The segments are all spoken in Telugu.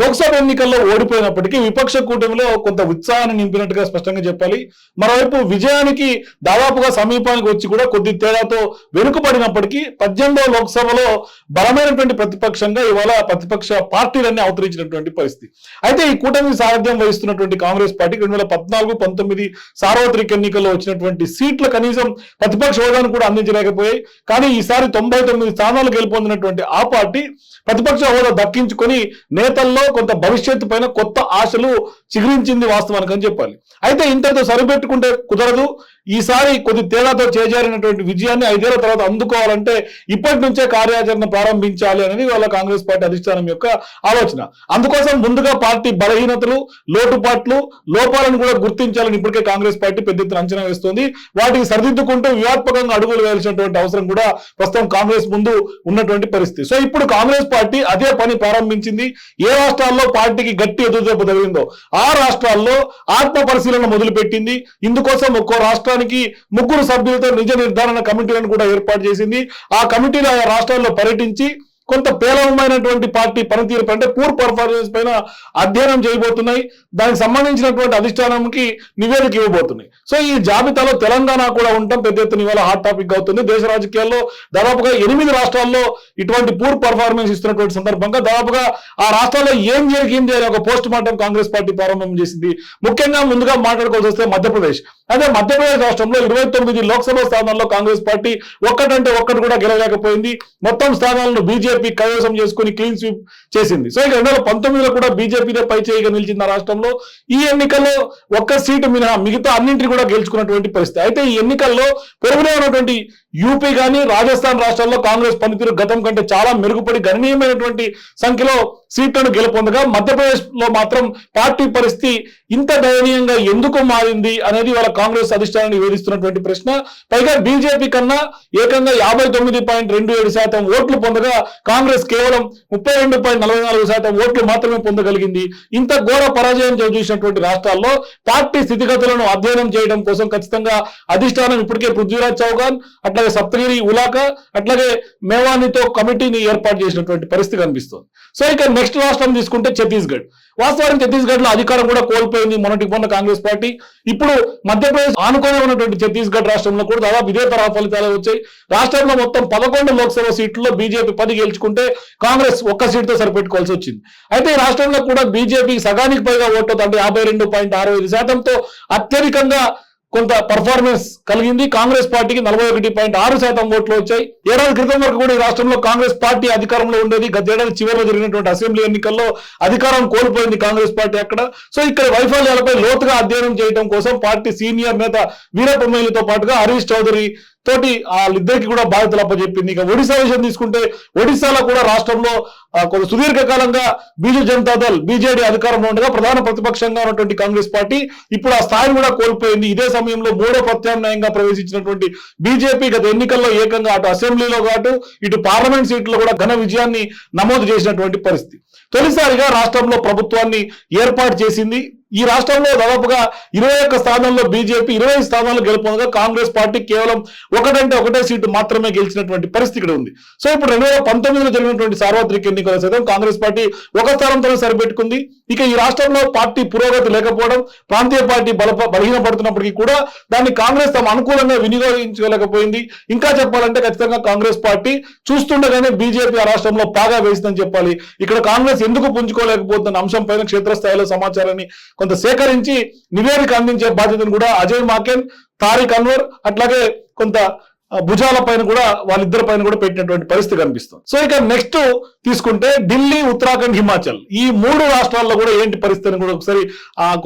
లోక్సభ ఎన్నికల్లో ఓడిపోయినప్పటికీ విపక్ష కూటమిలో కొంత ఉత్సాహాన్ని నింపినట్టుగా స్పష్టంగా చెప్పాలి. మరోవైపు విజయానికి దాదాపుగా సమీపానికి వచ్చి కూడా కొద్ది తేడాతో వెనుకబడినప్పటికీ పద్దెనిమిదో లోక్సభలో బలమైనటువంటి ప్రతిపక్షంగా ఇవాళ ప్రతిపక్ష పార్టీలన్నీ అవతరించినటువంటి పరిస్థితి. అయితే ఈ కూటమి సారథ్యం వహిస్తున్నటువంటి కాంగ్రెస్ పార్టీ రెండు వేల పద్నాలుగు పంతొమ్మిది సార్వత్రిక ఎన్నికల్లో వచ్చినటువంటి సీట్ల కనీసం ప్రతిపక్ష హోదాను కూడా అందించలేకపోయాయి. కానీ ఈసారి తొంభై తొమ్మిది స్థానాలు గెలుపొందినటువంటి ఆ పార్టీ ప్రతిపక్ష హోదా దక్కించుకొని నేతల్లో కొంత భవిష్యత్తు పైన కొత్త ఆశలు చిగురించింది వాస్తవానికి అని చెప్పాలి. అయితే ఇంతతో సరిపెట్టుకుంటే కుదరదు. ఈసారి కొద్ది తేడాతో చేజారినటువంటి విజయాన్ని ఐదేళ్ళ తర్వాత అందుకోవాలంటే ఇప్పటి నుంచే కార్యాచరణ ప్రారంభించాలి అనేది వాళ్ళ కాంగ్రెస్ పార్టీ అధిష్టానం యొక్క ఆలోచన. అందుకోసం ముందుగా పార్టీ బలహీనతలు లోటుపాట్లు లోపాలను కూడా గుర్తించాలని ఇప్పటికే కాంగ్రెస్ పార్టీ పెద్ద ఎత్తున అంచనా వేస్తోంది. వాటికి సరిదిద్దుకుంటూ వ్యూహాత్మకంగా అడుగులు వేయాల్సినటువంటి అవసరం కూడా ప్రస్తుతం కాంగ్రెస్ ముందు ఉన్నటువంటి పరిస్థితి. సో ఇప్పుడు కాంగ్రెస్ పార్టీ అదే పని ప్రారంభించింది. ఏ రాష్ట్రాల్లో పార్టీకి గట్టి ఎదురుదెబ్బ తగిలిందో ఆ రాష్ట్రాల్లో ఆత్మ పరిశీలన మొదలుపెట్టింది. ఇందుకోసం ఒక్కో చేయడానికి ముగ్గురు సభ్యులతో నిజ నిర్ధారణ కమిటీలను కూడా ఏర్పాటు చేసింది. ఆ కమిటీలు ఆయా రాష్ట్రాల్లో పర్యటించి కొంత పేలవమైనటువంటి పార్టీ పనితీరు అంటే పూర్ పర్ఫార్మెన్స్ పైన అధ్యయనం చేయబోతున్నాయి. దానికి సంబంధించినటువంటి అధిష్టానంకి నివేదిక ఇవ్వబోతున్నాయి. సో ఈ జాబితాలో తెలంగాణ కూడా ఉండటం పెద్ద ఎత్తున ఇవాళ హాట్ టాపిక్ అవుతుంది. దేశ రాజకీయాల్లో దాదాపుగా ఎనిమిది రాష్ట్రాల్లో ఇటువంటి పూర్ పర్ఫార్మెన్స్ ఇస్తున్నటువంటి సందర్భంగా దాదాపుగా ఆ రాష్ట్రాల్లో ఏం చేయాలి ఏం చేయాలి ఒక పోస్ట్ మార్టం కాంగ్రెస్ పార్టీ ప్రారంభం చేసింది. ముఖ్యంగా ముందుగా మాట్లాడుకోవాల్సి వస్తే మధ్యప్రదేశ్. అదే మధ్యప్రదేశ్ రాష్ట్రంలో ఇరవై తొమ్మిది లోక్సభ స్థానాల్లో కాంగ్రెస్ పార్టీ ఒక్కటంటే ఒక్కటి కూడా గెలవలేకపోయింది. మొత్తం స్థానాలను బీజేపీ కైవసం చేసుకుని క్లీన్ స్వీప్ చేసింది. సో ఇక రెండు వేల పంతొమ్మిదిలో కూడా బీజేపీనే పై చేయిగా నిలిచింది ఆ రాష్ట్రంలో. ఈ ఎన్నికల్లో ఒక్క సీటు మినహా మిగతా అన్నింటిని కూడా గెలుచుకున్నటువంటి పరిస్థితి. అయితే ఈ ఎన్నికల్లో పొరుగునే ఉన్నటువంటి యూపీ కానీ రాజస్థాన్ రాష్ట్రాల్లో కాంగ్రెస్ పనితీరు గతం కంటే చాలా మెరుగుపడి గణనీయమైనటువంటి సంఖ్యలో సీట్లను గెలుపొందగా మధ్యప్రదేశ్లో మాత్రం పార్టీ పరిస్థితి ఇంత దయనీయంగా ఎందుకు మారింది అనేది వాళ్ళ కాంగ్రెస్ అధిష్టానాన్ని వేధిస్తున్నటువంటి ప్రశ్న. పైగా బీజేపీ కన్నా ఏకంగా యాభై తొమ్మిది పాయింట్ రెండు ఏడు శాతం ఓట్లు పొందగా కాంగ్రెస్ కేవలం ముప్పై రెండు పాయింట్ నలభై నాలుగు శాతం ఓట్లు మాత్రమే పొందగలిగింది. ఇంత ఘోర పరాజయం చూసినటువంటి రాష్ట్రాల్లో పార్టీ స్థితిగతులను అధ్యయనం చేయడం కోసం ఖచ్చితంగా అధిష్టానం ఇప్పటికే పృథ్వీరాజ్ చౌహాన్ అట్లాగే సప్తగిరి ఉలాక అట్లాగే మేవానితో కమిటీని ఏర్పాటు చేసినటువంటి పరిస్థితి కనిపిస్తుంది. సో ఇక నెక్స్ట్ రాష్ట్రం తీసుకుంటే ఛత్తీస్గఢ్. వాస్తవానికి ఛత్తీస్గఢ్లో అధికారం కూడా కోల్పోయింది మొన్నటి మొన్న కాంగ్రెస్ పార్టీ. ఇప్పుడు మధ్యప్రదేశ్ ఆనుకొని ఉన్నటువంటి ఛత్తీస్గఢ్ రాష్ట్రంలో కూడా దాదాపు ఇదే తరహా ఫలితాలు వచ్చాయి. రాష్ట్రంలో మొత్తం పదకొండు లోక్సభ సీట్లలో బీజేపీ పది గెలుచుకుంటే కాంగ్రెస్ ఒక్క సీట్తో సరిపెట్టుకోవాల్సి వచ్చింది. అయితే ఈ రాష్ట్రంలో కూడా బీజేపీ సగానికి పైగా ఓట్లు అంటే యాభై రెండు పాయింట్ ఆరు ఐదు శాతంతో అత్యధికంగా కొంత పర్ఫార్మెన్స్ కలిగింది. కాంగ్రెస్ పార్టీకి నలభై ఒకటి పాయింట్ ఆరు శాతం ఓట్లు వచ్చాయి. ఏడాది క్రితం వరకు కూడా ఈ రాష్ట్రంలో కాంగ్రెస్ పార్టీ అధికారంలో ఉండేది. గతేడాది చివరిలో జరిగినటువంటి అసెంబ్లీ ఎన్నికల్లో అధికారం కోల్పోయింది కాంగ్రెస్ పార్టీ అక్కడ. సో ఇక్కడ వైఫల్యాలపై లోతుగా అధ్యయనం చేయడం కోసం పార్టీ సీనియర్ నేత వీరప్ప మొయిలీతో పాటుగా హరీష్ చౌదరి తోటి వాళ్ళిద్దరికి కూడా బాధ్యతలు అప్పచెప్పింది. ఇక ఒడిశా విషయం తీసుకుంటే ఒడిశాలో కూడా రాష్ట్రంలో కొంత సుదీర్ఘకాలంగా బీజు జనతా దళ్ బీజేడీ అధికారంలో ఉండగా ప్రధాన ప్రతిపక్షంగా ఉన్నటువంటి కాంగ్రెస్ పార్టీ ఇప్పుడు ఆ స్థాయిని కూడా కోల్పోయింది. ఇదే సమయంలో మూడో ప్రత్యామ్నాయంగా ప్రవేశించినటువంటి బీజేపీ గత ఎన్నికల్లో ఏకంగా అటు అసెంబ్లీలో కాటు ఇటు పార్లమెంట్ సీట్లో కూడా ఘన విజయాన్ని నమోదు చేసినటువంటి పరిస్థితి. తొలిసారిగా రాష్ట్రంలో ప్రభుత్వాన్ని ఏర్పాటు చేసింది ఈ రాష్ట్రంలో దాదాపుగా ఇరవై ఒక్క స్థానాల్లో బీజేపీ ఇరవై స్థానాలు గెలుపొందగా కాంగ్రెస్ పార్టీ కేవలం ఒకటంటే ఒకటే సీటు మాత్రమే గెలిచినటువంటి పరిస్థితి ఇక్కడ ఉంది. సో ఇప్పుడు రెండు వేల పంతొమ్మిదిలో జరిగినటువంటి సార్వత్రిక ఎన్నికల సైతం కాంగ్రెస్ పార్టీ ఒక స్థానంతోనే సరిపెట్టుకుంది. ఇక ఈ రాష్ట్రంలో పార్టీ పురోగతి లేకపోవడం ప్రాంతీయ పార్టీ బల బలహీనపడుతున్నప్పటికీ కూడా దాన్ని కాంగ్రెస్ తమ అనుకూలంగా వినియోగించుకోలేకపోయింది ఇంకా చెప్పాలంటే ఖచ్చితంగా కాంగ్రెస్ పార్టీ చూస్తుండగానే బీజేపీ ఆ రాష్ట్రంలో పాగా వేసిందని చెప్పాలి. ఇక్కడ కాంగ్రెస్ ఎందుకు పుంజుకోలేకపోతున్న అంశం పైన క్షేత్రస్థాయిలో సమాచారాన్ని కొంత సేకరించి నివేదిక అందించే బాధ్యతను కూడా అజయ్ మాకెన్ తారిక్ అన్వర్ అట్లాగే కొంత భుజాల పైన కూడా వాళ్ళిద్దరి పైన కూడా పెట్టినటువంటి పరిస్థితి కనిపిస్తుంది. సో ఇక నెక్స్ట్ తీసుకుంటే ఢిల్లీ ఉత్తరాఖండ్ హిమాచల్. ఈ మూడు రాష్ట్రాల్లో కూడా ఏంటి పరిస్థితి అని కూడా ఒకసారి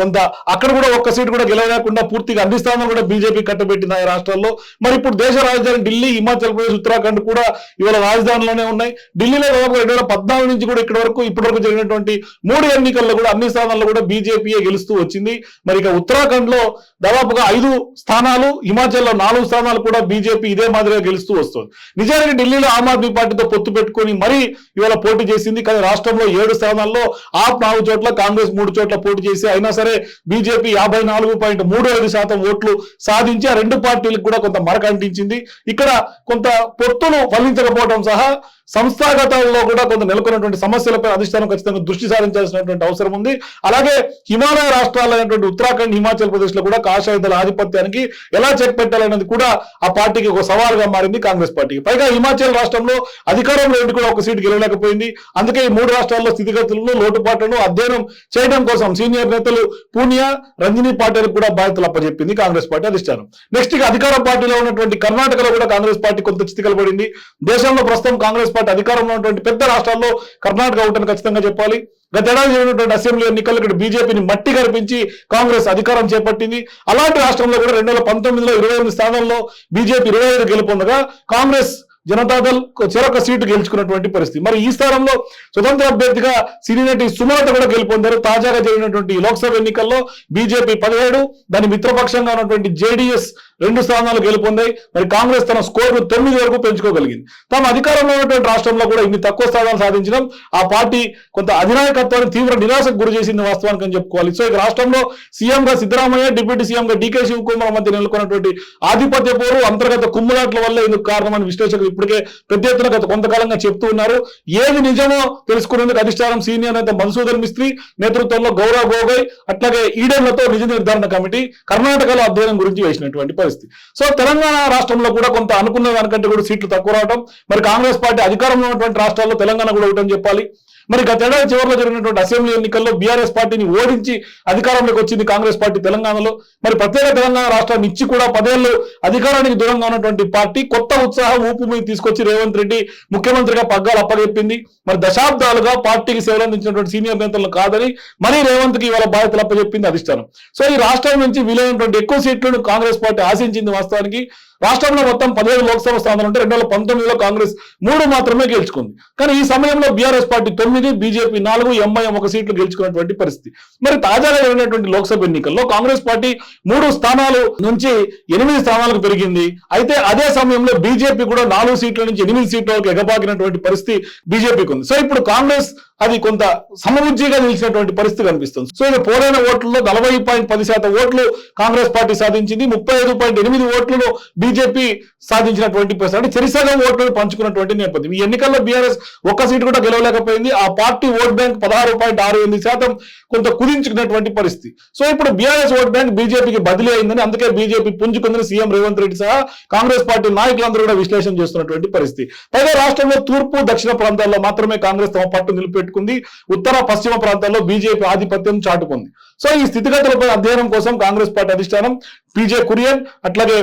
కొంత అక్కడ కూడా ఒక్క సీటు కూడా గెలవలేకుండా పూర్తిగా అన్ని స్థానాలు కూడా బీజేపీ కట్టబెట్టింది ఆ రాష్ట్రాల్లో. మరి ఇప్పుడు దేశ రాజధాని ఢిల్లీ హిమాచల్ ప్రదేశ్ ఉత్తరాఖండ్ కూడా ఇవాళ రాజధానిలోనే ఉన్నాయి. ఢిల్లీలో రెండు వేల పద్నాలుగు నుంచి కూడా ఇక్కడి వరకు ఇప్పటి వరకు జరిగినటువంటి మూడు ఎన్నికల్లో కూడా అన్ని స్థానాల్లో కూడా బీజేపీయే గెలుస్తూ వచ్చింది. మరి ఇక ఉత్తరాఖండ్లో దాదాపుగా ఐదు స్థానాలు హిమాచల్లో నాలుగు స్థానాలు కూడా బీజేపీ ఇదే మాదిరిగా గెలుస్తూ వస్తుంది. నిజానికి ఢిల్లీలో ఆమ్ ఆద్మీ పార్టీతో పొత్తు పెట్టుకొని మరీ ఇవాళ పోటీ చేసింది కానీ రాష్ట్రంలో ఏడు స్థానాల్లో ఆప్ నాలుగు చోట్ల కాంగ్రెస్ మూడు చోట్ల పోటీ చేసి అయినా సరే బీజేపీ యాభై నాలుగు పాయింట్ మూడు ఐదు శాతం ఓట్లు సాధించి ఆ రెండు పార్టీలకు కూడా కొంత మరక అంటించింది. ఇక్కడ కొంత పొత్తులు ఫలించకపోవడం సహా సంస్థాగతాల్లో కూడా కొంత నెలకొన్నటువంటి సమస్యలపై అధిష్టానం ఖచ్చితంగా దృష్టి సారించాల్సినటువంటి అవసరం ఉంది. అలాగే హిమాలయ రాష్ట్రాలైనటువంటి ఉత్తరాఖండ్ హిమాచల్ ప్రదేశ్లో కూడా కాషాయుధుల ఆధిపత్యానికి ఎలా చెక్ పెట్టాలనేది కూడా ఆ పార్టీకి ఒక సవాలుగా మారింది కాంగ్రెస్ పార్టీకి. పైగా హిమాచల్ రాష్ట్రంలో అధికారంలో ఉండి కూడా ఒక సీటు గెలవలేకపోయింది. అందుకే ఈ మూడు రాష్ట్రాల్లో స్థితిగతులను లోటుపాట్లను అధ్యయనం చేయడం కోసం సీనియర్ నేతలు పూనియా రంజనీ పార్టీలకు కూడా బాధ్యతలు అప్పచెప్పింది కాంగ్రెస్ పార్టీ అధిష్టానం. నెక్స్ట్ అధికార పార్టీలో ఉన్నటువంటి కర్ణాటకలో కూడా కాంగ్రెస్ పార్టీ కొంత స్థితి కలబడింది దేశంలో ప్రస్తుతం కాంగ్రెస్ పార్టీ అధికారంలో ఉన్నటువంటి పెద్ద రాష్ట్రాల్లో కర్ణాటక ఒకటని ఖచ్చితంగా చెప్పాలి. గతేడాది జరిగినటువంటి అసెంబ్లీ ఎన్నికల్లో ఇక్కడ బీజేపీని మట్టి కనిపించి కాంగ్రెస్ అధికారం చేపట్టింది. అలాంటి రాష్ట్రంలో కూడా రెండు వేల పంతొమ్మిదిలో ఇరవై ఎనిమిది స్థానాల్లో బీజేపీ ఇరవై ఐదు గెలుపొందగా కాంగ్రెస్ జనతాదళ్ చెరొక సీటు గెలుచుకున్నటువంటి పరిస్థితి. మరి ఈ స్థానంలో స్వతంత్ర అభ్యర్థిగా సినీ సుమలత కూడా గెలుపొందారు. తాజాగా జరిగినటువంటి లోక్సభ ఎన్నికల్లో బీజేపీ పదిహేడు దాని మిత్రపక్షంగా ఉన్నటువంటి జేడీఎస్ రెండు స్థానాలు గెలుపొందాయి. మరి కాంగ్రెస్ తన స్కోర్ను తొమ్మిది వరకు పెంచుకోగలిగింది. తాము అధికారంలో ఉన్నటువంటి రాష్ట్రంలో కూడా ఇన్ని తక్కువ స్థానాలు సాధించడం ఆ పార్టీ కొంత అధినాయకత్వాన్ని తీవ్ర నిరాశకు గురి చేసింది వాస్తవానికి అని చెప్పుకోవాలి. సో ఇక రాష్ట్రంలో సీఎంగా సిద్ధరామయ్య డిప్యూటీ సీఎంగా డీకే శివకుమార్ మధ్య నెలకొన్నటువంటి ఆధిపత్య పోరు అంతర్గత కుమ్ములాట్ల వల్ల ఇందుకు కారణమని విశ్లేషకులు ఇప్పటికే పెద్ద ఎత్తున గత కొంతకాలంగా చెప్తూ ఉన్నారు. ఏది నిజమో తెలుసుకునేందుకు అధిష్టానం సీనియర్ నేత మధుసూదన్ మిస్త్రి నేతృత్వంలో గౌరవ్ గోగోయ్ అట్లాగే ఈడెన్లతో నిజ నిర్ధారణ కమిటీ కర్ణాటకలో అధ్యయనం గురించి వేసినటువంటి పరిస్థితి. సో తెలంగాణ రాష్ట్రంలో కూడా కొంత అనుకున్న దానికంటే కూడా సీట్లు తక్కువ రావడం మరి కాంగ్రెస్ పార్టీ అధికారంలో ఉన్నటువంటి రాష్ట్రాల్లో తెలంగాణ కూడా ఒకటని చెప్పాలి. మరి గతేడాది చివరిలో జరిగినటువంటి అసెంబ్లీ ఎన్నికల్లో బీఆర్ఎస్ పార్టీని ఓడించి అధికారంలోకి వచ్చింది కాంగ్రెస్ పార్టీ తెలంగాణలో. మరి ప్రత్యేక తెలంగాణ రాష్ట్రాన్ని ఇచ్చి కూడా పదేళ్ళు అధికారానికి దూరంగా ఉన్నటువంటి పార్టీ కొత్త ఉత్సాహం ఊపు మీద తీసుకొచ్చి రేవంత్ రెడ్డి ముఖ్యమంత్రిగా పగ్గాలు అప్పగెప్పింది మరి దశాబ్దాలుగా పార్టీకి సేవలు అందించినటువంటి సీనియర్ నేతలను కాదని మరీ రేవంత్కి ఇవాళ బాధ్యతలు అప్పచెప్పింది అధిష్టానం. సో ఈ రాష్ట్రం నుంచి వీలైనటువంటి ఎక్కువ సీట్లను కాంగ్రెస్ పార్టీ ఆశించింది వాస్తవానికి రాష్ట్రంలో మొత్తం పదిహేను లోక్సభ స్థానాలు ఉంటే రెండు వేల పంతొమ్మిదిలో కాంగ్రెస్ మూడు మాత్రమే గెలుచుకుంది. కానీ ఈ సమయంలో బీఆర్ఎస్ పార్టీ తొమ్మిది బీజేపీ నాలుగు ఎంఐఎం ఒక సీట్లు గెలుచుకున్నటువంటి పరిస్థితి. మరి తాజాగా జరిగినటువంటి లోక్సభ ఎన్నికల్లో కాంగ్రెస్ పార్టీ మూడు స్థానాలు నుంచి ఎనిమిది స్థానాలకు పెరిగింది. అయితే అదే సమయంలో బీజేపీ కూడా నాలుగు సీట్ల నుంచి ఎనిమిది సీట్ల వరకు ఎగబాకినటువంటి పరిస్థితి బీజేపీకి ఉంది. సో ఇప్పుడు కాంగ్రెస్ అది కొంత సమరుచిగా నిలిచినటువంటి పరిస్థితి కనిపిస్తుంది. సో ఇది పోలైన ఓట్లలో నలభై పాయింట్ పది శాతం ఓట్లు కాంగ్రెస్ పార్టీ సాధించింది. ముప్పై ఐదు పాయింట్ ఎనిమిది ఓట్లను బీజేపీ సాధించినటువంటి పరిస్థితి. అంటే చెరిసగం ఓట్లను పంచుకున్నటువంటి నేపథ్యం. ఈ ఎన్నికల్లో బీఆర్ఎస్ ఒక్క సీటు కూడా గెలవలేకపోయింది. ఆ పార్టీ ఓట్ బ్యాంక్ పదహారు పాయింట్ ఆరు ఎనిమిది శాతం కొంత కుదించుకున్నటువంటి పరిస్థితి. సో ఇప్పుడు బీఆర్ఎస్ ఓట్ బ్యాంక్ బీజేపీకి బదిలీ అయిందని అందుకే బీజేపీ పుంజుకుందని సీఎం రేవంత్ రెడ్డి సహా కాంగ్రెస్ పార్టీ నాయకులందరూ కూడా విశ్లేషణ చేస్తున్నటువంటి పరిస్థితి. పైగా రాష్ట్రంలో తూర్పు దక్షిణ ప్రాంతాల్లో మాత్రమే కాంగ్రెస్ తమ పట్టు పెట్టుకుంది. ఉత్తర పశ్చిమ ప్రాంతాల్లో బీజేపీ ఆధిపత్యం చాటుకుంది. సో ఈ స్థితిగతులపై అధ్యయనం కోసం కాంగ్రెస్ పార్టీ అధిష్టానం పీజే కురియన్ అట్లాగే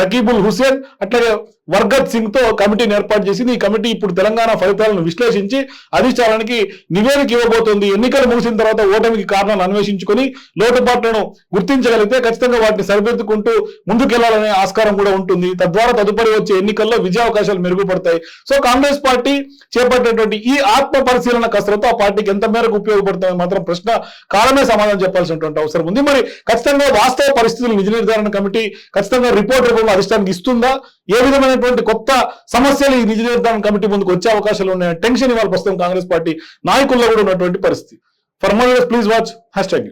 రకీబుల్ హుసేన్ అట్లాగే వర్గత్ సింగ్తో కమిటీని ఏర్పాటు చేసింది. ఈ కమిటీ ఇప్పుడు తెలంగాణ ఫలితాలను విశ్లేషించి అధిష్టానానికి నివేదిక ఇవ్వబోతోంది. ఎన్నికలు ముగిసిన తర్వాత ఓటమికి కారణాలు అన్వేషించుకొని లోటుపాట్లను గుర్తించగలిగితే ఖచ్చితంగా వాటిని సరిదిద్దుకుంటూ ముందుకెళ్ళాలనే ఆస్కారం కూడా ఉంటుంది. తద్వారా తదుపరి వచ్చే ఎన్నికల్లో విజయావకాశాలు మెరుగుపడతాయి. సో కాంగ్రెస్ పార్టీ చేపట్టినటువంటి ఈ ఆత్మ పరిశీలన కసరత్తు ఆ పార్టీకి ఎంత మేరకు ఉపయోగపడుతుంది మాత్రం ప్రశ్న కాలమే సమాధానం చెప్పాల్సినటువంటి అవసరం ఉంది. మరి ఖచ్చితంగా వాస్తవ పరిస్థితి పరిస్థితులు నిజ నిర్ధారణ కమిటీ ఖచ్చితంగా రిపోర్ట్ రూపంలో అధిష్టానికి ఇస్తుందా? ఏ విధమైనటువంటి కొత్త సమస్యలు ఈ నిజ నిర్ధారణ కమిటీ ముందుకు వచ్చే అవకాశాలు ఉన్నాయని టెన్షన్ ఇవాళ ప్రస్తుతం కాంగ్రెస్ పార్టీ నాయకుల్లో కూడా ఉన్నటువంటి పరిస్థితి. For more please watch hashtag